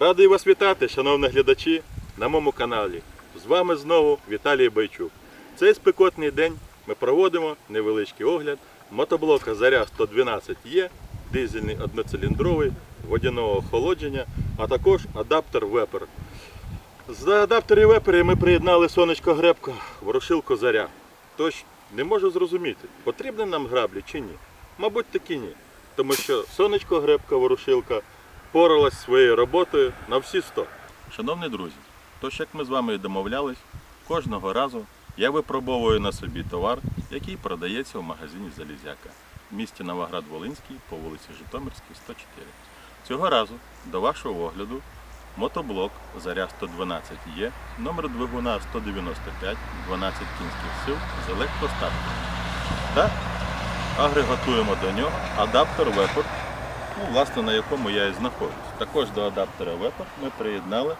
Радий вас вітати, шановні глядачі, на моєму каналі. З вами знову Віталій Байчук. Цей спекотний день ми проводимо невеличкий огляд мотоблока Заря 112 Є, дизельний одноциліндровий, водяного охолодження, а також адаптер Вепер. З адаптерів Вепер ми приєднали сонечко гребка, ворошилку Заря. Тож не можу зрозуміти, потрібні нам граблі чи ні. Мабуть, таки ні. Тому що сонечко гребка ворушилка поралась своєю роботою на всі 100. Шановні друзі, тож як ми з вами і домовлялись, кожного разу я випробовую на собі товар, який продається в магазині Залізяка в місті Новоград-Волинський по вулиці Житомирській, 104. Цього разу до вашого огляду мотоблок Заря 112 є, номер двигуна 195, 12 кінських сил з електростартером. Та агрегатуємо до нього адаптер Вепер, ну, власне, на якому я і знаходжусь. Також до адаптера Вепер ми приєднали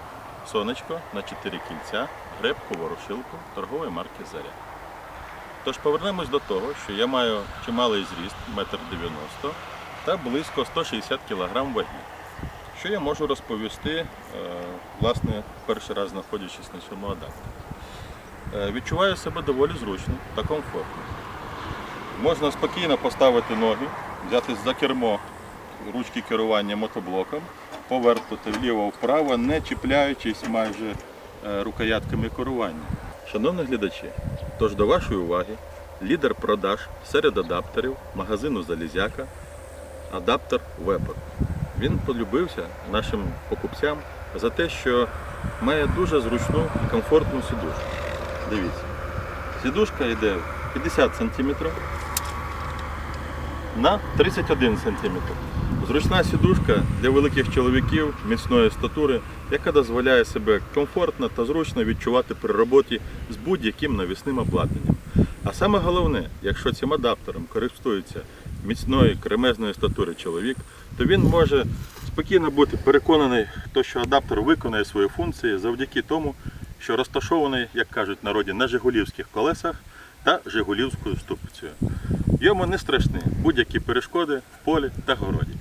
сонечко на 4 кільця, гребку, ворушилку торгової марки Заря. Тож повернемось до того, що я маю чималий зріст 1,90 м та близько 160 кг ваги. Що я можу розповісти, е, власне, перший раз знаходячись на цьому адаптері. Е, Відчуваю себе доволі зручно та комфортно. Можна спокійно поставити ноги, взяти за кермо ручки керування мотоблоком, повертати вліво-вправо, не чіпляючись майже е, рукоятками керування. Шановні глядачі, тож до вашої уваги лідер продаж серед адаптерів магазину Залізяка адаптер Вепер. Він полюбився нашим покупцям за те, що має дуже зручну і комфортну сідушку. Дивіться, сідушка йде 50 см на 31 см. Зручна сідушка для великих чоловіків міцної статури, яка дозволяє себе комфортно та зручно відчувати при роботі з будь-яким навісним обладнанням. А саме головне, якщо цим адаптером користується міцної кремезної статури чоловік, то він може спокійно бути переконаний, що адаптер виконує свої функції завдяки тому, що розташований, як кажуть народі, на жигулівських колесах та жигулівською ступицею. Йому не страшні будь-які перешкоди в полі та городі.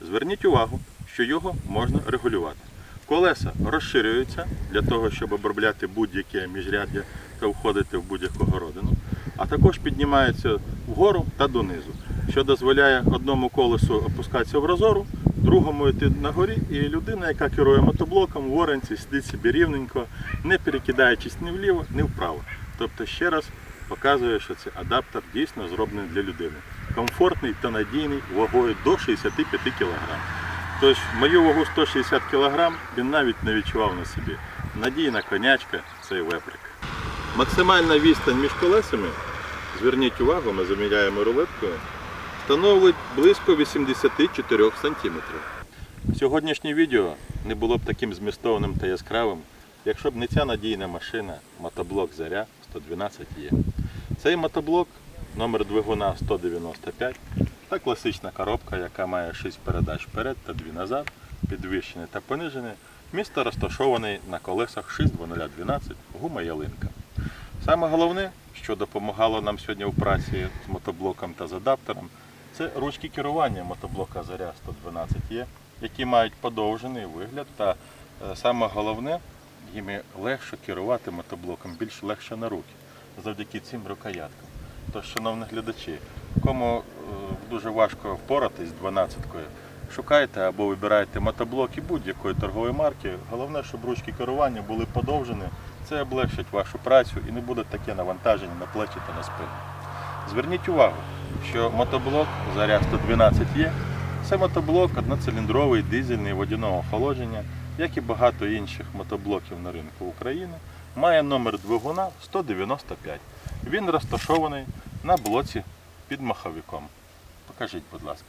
Зверніть увагу, що його можна регулювати. Колеса розширюються для того, щоб обробляти будь-яке міжряддя та входити в будь-яку городину, а також піднімаються вгору та донизу, що дозволяє одному колесу опускатися в розору, другому йти на горі, і людина, яка керує мотоблоком, в оранці сидить собі рівненько, не перекидаючись ні вліво, ні вправо. Тобто ще раз показує, що цей адаптер дійсно зроблений для людини. Комфортний та надійний вагою до 65 кг. Тож мою вагу 160 кг він навіть не відчував на собі. Надійна конячка цей веприк. Максимальна відстань між колесами, зверніть увагу, ми заміряємо рулеткою, становить близько 84 см. Сьогоднішнє відео не було б таким змістовним та яскравим, якщо б не ця надійна машина, мотоблок Заря 112 є. Цей мотоблок номер двигуна 195 та класична коробка, яка має 6 передач вперед та 2 назад, підвищене та понижене. Місто розташований на колесах 62012 гума ялинка. Саме головне, що допомагало нам сьогодні в праці з мотоблоком та з адаптером, це ручки керування мотоблока Заря 112 є, які мають подовжений вигляд та е, саме головне, їми легше керувати мотоблоком, більш легше на руки, завдяки цим рукояткам. Тож, шановні глядачі, кому е, дуже важко впоратись з 12-кою, шукайте або вибирайте мотоблоки будь-якої торгової марки. Головне, щоб ручки керування були подовжені. Це облегшить вашу працю і не буде таке навантаження на плечі та на спину. Зверніть увагу, що мотоблок Заря 112 є. Це мотоблок одноциліндровий дизельний водяного охолодження, як і багато інших мотоблоків на ринку України, має номер двигуна 195. Він розташований на блоці під маховиком. Покажіть, будь ласка.